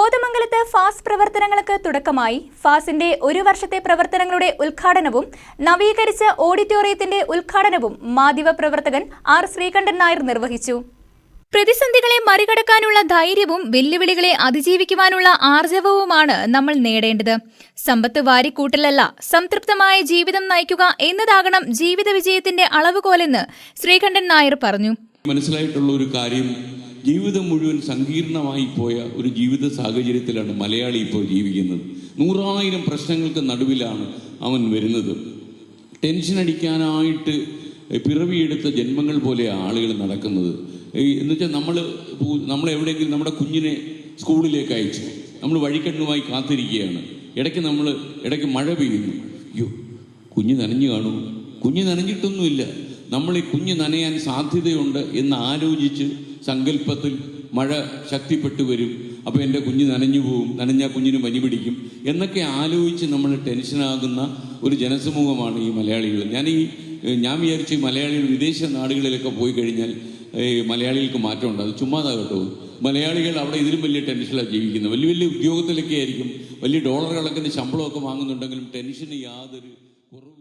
കോതമംഗലത്ത് ഫാസ് പ്രവർത്തനങ്ങൾക്ക് തുടക്കമായി. ഫാസിന്റെ ഒരു വർഷത്തെ പ്രവർത്തനങ്ങളുടെ ഉദ്ഘാടനവും നവീകരിച്ച ഓഡിറ്റോറിയത്തിന്റെ ഉദ്ഘാടനവും മാധ്യമ പ്രവർത്തകൻ ആർ ശ്രീകണ്ഠൻ നായർ നിർവഹിച്ചു. പ്രതിസന്ധികളെ മറികടക്കാനുള്ള ധൈര്യവും വെല്ലുവിളികളെ അതിജീവിക്കുവാനുള്ള ആർജവവുമാണ് നമ്മൾ നേടേണ്ടത്. സമ്പത്ത് വാരിക്കൂട്ടലല്ല സംതൃപ്തമായ ജീവിതം നയിക്കുക എന്നതാകണം ജീവിത വിജയത്തിന്റെ അളവുകോലെന്ന് ശ്രീകണ്ഠൻ നായർ പറഞ്ഞു. മനസ്സിലായിട്ടുള്ള ഒരു കാര്യം ജീവിതം മുഴുവൻ സങ്കീർണമായി പോയ ഒരു ജീവിത സാഹചര്യത്തിലാണ് മലയാളി ഇപ്പോൾ ജീവിക്കുന്നത്. നൂറായിരം പ്രശ്നങ്ങൾക്ക് നടുവിലാണ് അവൻ വരുന്നത്. ടെൻഷൻ അടിക്കാനായിട്ട് പിറവിയെടുത്ത ജന്മങ്ങൾ പോലെ ആളുകൾ നടക്കുന്നത്. ഈ എന്ന് വെച്ചാൽ നമ്മൾ നമ്മൾ എവിടെയെങ്കിലും നമ്മുടെ കുഞ്ഞിനെ സ്കൂളിലേക്ക് അയച്ചു. നമ്മൾ വഴിക്കണ്ണുമായി കാത്തിരിക്കുകയാണ്. ഇടയ്ക്ക് നമ്മൾ ഇടയ്ക്ക് മഴ പെയ്യുന്നു. അയ്യോ കുഞ്ഞ് നനഞ്ഞു കാണൂ. കുഞ്ഞ് നനഞ്ഞിട്ടൊന്നുമില്ല. നമ്മൾ ഈ കുഞ്ഞ് നനയാൻ സാധ്യതയുണ്ട് എന്ന് ആലോചിച്ച് സങ്കല്പത്തിൽ മഴ ശക്തിപ്പെട്ടു വരും. അപ്പോൾ എന്റെ കുഞ്ഞ് നനഞ്ഞു പോവും. നനഞ്ഞ കുഞ്ഞിന് പനി പിടിക്കും. എന്നൊക്കെ ആലോചിച്ച് നമ്മൾ ടെൻഷനാകുന്ന ഒരു ജനസമൂഹമാണ് ഈ മലയാളികൾ. ഞാൻ ഈ ഞാൻ വിചാരിച്ചു മലയാളികൾ വിദേശ നാടുകളിലൊക്കെ പോയി കഴിഞ്ഞാൽ ഈ മലയാളികൾക്ക് മാറ്റമുണ്ട്. അത് ചുമ്മാതാ കേട്ടോ. മലയാളികൾ അവിടെ ഇതിലും വലിയ ടെൻഷനിലാണ് ജീവിക്കുന്നത്. വലിയ വലിയ ഉദ്യോഗത്തിലൊക്കെ ആയിരിക്കും. വലിയ ഡോളർ കണക്കിന് ശമ്പളമൊക്കെ വാങ്ങുന്നുണ്ടെങ്കിലും ടെൻഷന് യാതൊരു കുറവില്ലാത്തവർ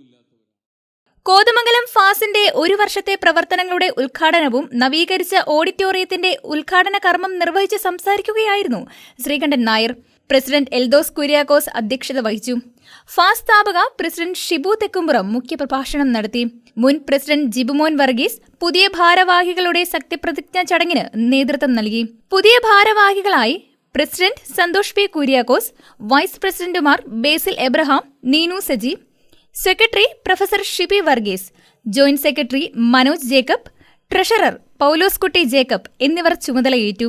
കോതമംഗലം ഫാസിന്റെ ഒരു വർഷത്തെ പ്രവർത്തനങ്ങളുടെ ഉദ്ഘാടനവും നവീകരിച്ച ഓഡിറ്റോറിയത്തിന്റെ ഉദ്ഘാടന കർമ്മം നിർവഹിച്ച് സംസാരിക്കുകയായിരുന്നു ശ്രീകണ്ഠൻ നായർ. പ്രസിഡന്റ് എൽദോസ് കുര്യാക്കോസ് അധ്യക്ഷത വഹിച്ചു. ഫാസ് സ്ഥാപക പ്രസിഡന്റ് ഷിബു തെക്കുംപുറം മുഖ്യപ്രഭാഷണം നടത്തി. മുൻ പ്രസിഡന്റ് ജിബുമോൻ വർഗീസ് പുതിയ ഭാരവാഹികളുടെ സത്യപ്രതിജ്ഞാ ചടങ്ങിന് നേതൃത്വം നൽകി. പുതിയ ഭാരവാഹികളായി president Santhosh P Kuriakose vice പ്രസിഡന്റുമാർ Basil Abraham Neenu Saji secretary professor Shibi Varghese joint secretary Manoj Jacob treasurer Paulose Kutty Jacob എന്നിവർ ചുമതലയേറ്റു.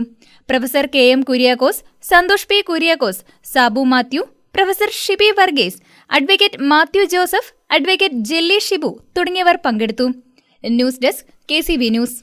Professor K M Kuriakose Santhosh P Kuriakose Sabu Mathew professor Shibi Varghese advocate Mathew Joseph advocate Jelly Shibu തുടങ്ങിയവർ പങ്കെടുത്തു. News desk K C V news.